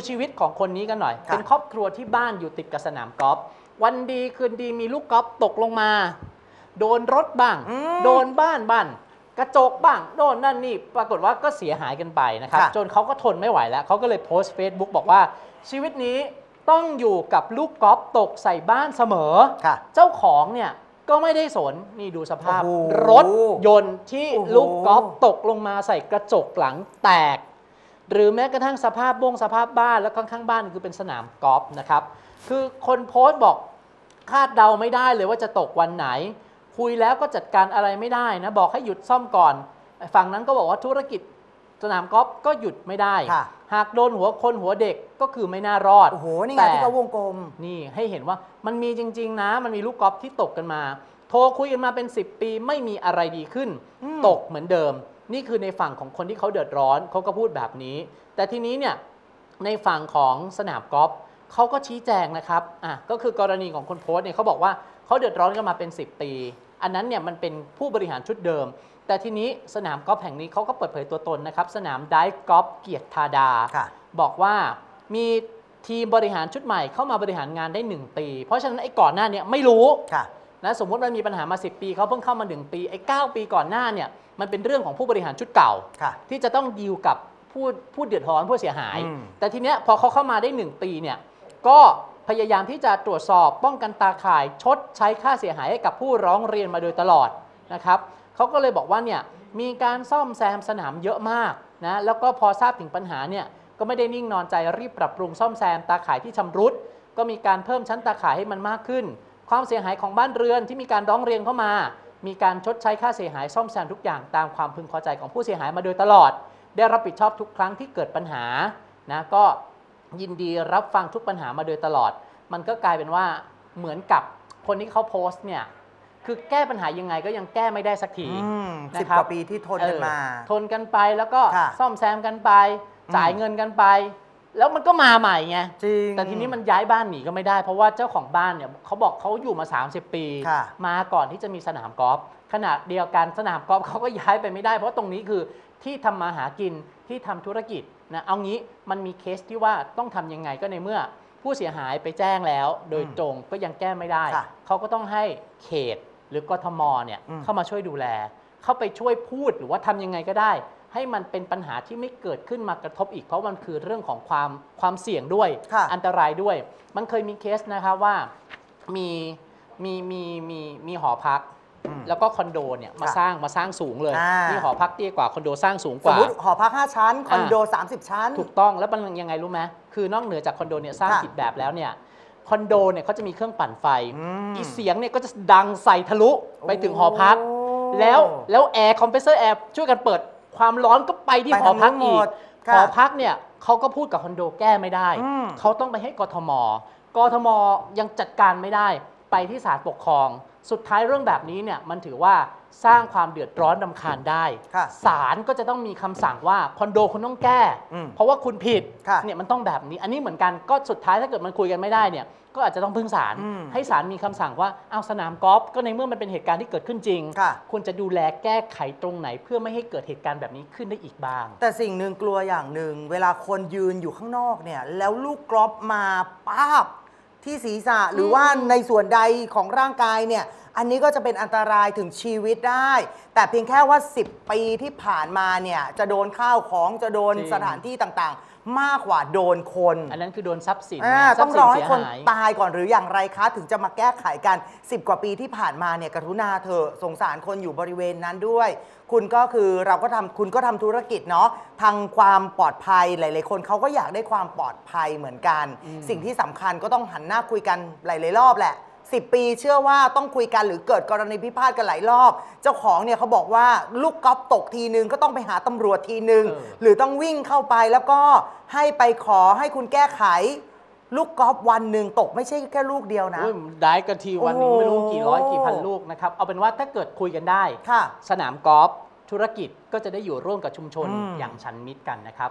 ไปดูชีวิตของคนนี้กันหน่อย ค่ะ เป็นครอบครัวที่บ้านอยู่ติดกับสนามกอล์ฟวันดีคืนดีมีลูกกอล์ฟตกลงมา โดนรถบ้าง อืม โดนบ้านบ้านกระจกบ้างโดนนั่นนี่ปรากฏว่าก็เสียหายกันไปนะครับ ค่ะ จนเขาก็ทนไม่ไหวแล้วเขาก็เลยโพสต์ Facebook บอกว่า ชีวิตนี้ต้องอยู่กับลูกกอล์ฟตกใส่บ้านเสมอ ค่ะ เจ้าของเนี่ยก็ไม่ได้สนนี่ดูสภาพ โอ้โหรถยนต์ที่โอ้โห ลูกกอล์ฟตกลงมาใส่กระจกหลังแตก หรือแม้กระทั่งสภาพบ้งสภาพบ้านแล้วข้างๆบ้านคือเป็นสนามกอล์ฟนะครับคือคนโพสต์บอกคาดเดาไม่ได้เลยว่าจะตกวันไหน คุยแล้วก็จัดการอะไรไม่ได้นะบอกให้หยุดซ่อมก่อน ฝั่งนั้นก็บอกว่าธุรกิจสนามกอล์ฟก็หยุดไม่ได้ค่ะหากโดนหัวคนหัวเด็กก็คือไม่น่ารอด โอ้โห นี่ไงแต่ที่เขาวงกลม นี่ให้เห็นว่ามันมีจริง ๆ นะ มันมีลูกกอล์ฟที่ตกกันมา โทรคุยกันมาเป็น 10 ปีไม่มีอะไรดีขึ้นอืมตกเหมือนเดิม นี่คือในฝั่งของคนที่เขาเดือดร้อนเขาก็พูดแบบนี้ แต่ทีนี้เนี่ยในฝั่งของสนามกอล์ฟเขาก็ชี้แจงนะครับอะก็คือกรณีของคนโพสต์เนี่ยเขาบอกว่าเขาเดือดร้อนกันมาเป็น 10 ปี อันนั้นเนี่ยมันเป็นผู้บริหารชุดเดิม แต่ทีนี้สนามกอล์ฟแห่งนี้เขาก็เปิดเผยตัวตนนะครับ สนามไดฟ์กอล์ฟเกียรติธาดาค่ะบอกว่ามีทีมบริหารชุดใหม่เข้ามาบริหารงานได้ 1 ปี เพราะฉะนั้นไอ้ก่อนหน้าเนี่ยไม่รู้ค่ะ นะสมมติมันมีปัญหามา 10 ปีเขาเพิ่งเข้ามา 1 ปีไอ้9ปีก่อนหน้าเนี่ยมันเป็นเรื่องของผู้บริหารชุดเก่า ค่ะที่จะต้องดีลกับผู้ผู้เดือดร้อนผู้เสียหาย อืม แต่ทีเนี้ยพอเขาเข้ามาได้ 1 ปีเนี่ยก็พยายามที่จะตรวจสอบป้องกันตาข่ายชดใช้ค่าเสียหายให้กับผู้ร้องเรียนมาโดยตลอดนะครับเขาก็เลยบอกว่าเนี่ยมีการซ่อมแซมสนามเยอะมากนะแล้วก็พอทราบถึงปัญหาเนี่ยก็ไม่ได้นิ่งนอนใจรีบปรับปรุงซ่อมแซมตาข่ายที่ชำรุด ก็มีการเพิ่มชั้นตาข่ายให้มันมากขึ้น ความเสียหายของบ้านเรือนที่มีการร้องเรียนเข้ามา มีการชดใช้ค่าเสียหายซ่อมแซมทุกอย่างตามความพึงพอใจของผู้เสียหายมาโดยตลอด ได้รับผิดชอบทุกครั้งที่เกิดปัญหานะก็ยินดีรับฟังทุกปัญหามาโดยตลอด มันก็กลายเป็นว่าเหมือนกับคนที่เขาโพสต์เนี่ยคือแก้ปัญหายังไงก็ยังแก้ไม่ได้สักทีอืมสิบนะครับกว่าปีที่ทนกันมาเออทนกันไปแล้วก็ค่ะซ่อมแซมกันไปอืมจ่ายเงินกันไป แล้วมันก็มาใหม่ไงจริง แต่ทีนี้มันย้ายบ้านหนีก็ไม่ได้ เพราะว่าเจ้าของบ้านเนี่ยเขาบอกเขาอยู่มา 30 ปี ค่ะ มาก่อนที่จะมีสนามกอล์ฟขณะเดียวกันสนามกอล์ฟเขาก็ย้ายไปไม่ได้ เพราะตรงนี้คือที่ทำมาหากินที่ทำธุรกิจนะเอางี้มันมีเคสที่ว่าต้องทำยังไงก็ในเมื่อ ผู้เสียหายไปแจ้งแล้ว โดยอืมตรงก็ยังแก้ไม่ได้ ค่ะเขาก็ต้องให้เขตหรือกทมเนี่ยอืม เข้ามาช่วยดูแล เข้าไปช่วยพูดหรือว่าทำยังไงก็ได้ ให้มันเป็นปัญหาที่ไม่เกิดขึ้นมากระทบอีก เพราะมันคือเรื่องของความความเสี่ยงด้วย ค่ะอันตรายด้วย มันเคยมีเคสนะครับว่ามีมีมีมีมีหอพัก อืมแล้วก็คอนโดเนี่ยมาค่ะสร้างมาสร้างสูงเลยอ่ามี มีหอพักเตี้ยกว่าคอนโดสร้างสูงกสมว่า มติหอพัก 5 ชั้น คอนโด 30 ชั้น ถูกต้องแล้วมันยังไงรู้ไหมคือนอกเหนือจากคอนโดเนี่ยสร้างค่ะผิดแบบแล้วเนี่ยคอนโดเนี่ยเขาจะมีเครื่องปั่นไฟอืมอีเสียงเนี่ยก็จะดังใส่ทะลุไปถึงหอพัก โอ้ แล้วแล้วแอร์คอมเพรสเซอร์แอร์ช่วยกันเปิด ความร้อนก็ไปที่ไปหอพักทางนู้อีนหมกดหค่ะอพักเนี่ยเขาก็พูดกับคอนโดแก้ไม่ได้อืมเขาต้องไปให้กทม กทมยังจัดการไม่ได้ไปที่ศาลปกครอง สุดท้ายเรื่องแบบนี้เนี่ยมันถือว่าสร้างความเดือดร้อนรำคาญได้ ค่ะศาลก็จะต้องมีคำสั่งว่าคอนโดคุณต้องแก้ อืมเพราะว่าคุณผิดค่ะเนี่ยมันต้องแบบนี้ อันนี้เหมือนกันก็สุดท้ายถ้าเกิดมันคุยกันไม่ได้เนี่ยก็อาจจะต้องพึ่งศาลอืมให้ศาลมีคำสั่งว่าเอาสนามกอล์ฟก็ในเมื่อมันเป็นเหตุการณ์ที่เกิดขึ้นจริงค่ะคุณจะดูแลแก้ไขตรงไหน เพื่อไม่ให้เกิดเหตุการณ์แบบนี้ขึ้นได้อีกบ้าง แต่สิ่งหนึ่งกลัวอย่างหนึ่ง เวลาคนยืนอยู่ข้างนอกเนี่ย แล้วลูกกรอบมาป้าบ ที่ศีรษะหรือว่าในส่วนใดของร่างกายเนี่ย อันนี้ก็จะเป็นอันตรายถึงชีวิตได้ แต่เพียงแค่ว่า 10 ปีที่ผ่านมาเนี่ย จะโดนข้าวของจะโดนจริง สถานที่ต่างๆ มากกว่าโดนคนอันนั้นคือโดนทรัพย์สินอ่านะทรัต้พองย์สิรนอให้เสียคนหาย ตายก่อนหรืออย่างไรคะ ถึงจะมาแก้ไขกัน 10 กว่าปีที่ผ่านมาเนี่ยกรุณาเถอะสงสารคนอยู่บริเวณนั้นด้วย คุณก็คือเราก็ทำคุณก็ทำธุรกิจเนาะทางความปลอดภัยหลาย ๆ คนเขาก็อยากได้ความปลอดภัยเหมือนกันอืมสิ่งที่สำคัญก็ต้องหันหน้าคุยกันหลาย ๆ รอบแหละ 10 ปีเชื่อว่าต้องคุยกันหรือเกิดกรณีพิพาทกันหลายรอบ เจ้าของเนี่ยเขาบอกว่าลูกกอล์ฟตกทีนึงก็ต้องไปหาตำรวจทีนึงเออหรือต้องวิ่งเข้าไปแล้วก็ให้ไปขอให้คุณแก้ไข ลูกกอล์ฟวันหนึ่งตกไม่ใช่แค่ลูกเดียวนะโอ้ยได้กันทีวันหนึงโอ้โหไม่รู้กี่ร้อยกี่พันลูกนะครับ เอาเป็นว่าถ้าเกิดคุยกันได้ ค่ะ สนามกอล์ฟธุรกิจก็จะได้อยู่ร่วมกับชุมชนอืม อย่างชันมิตรกันนะครับ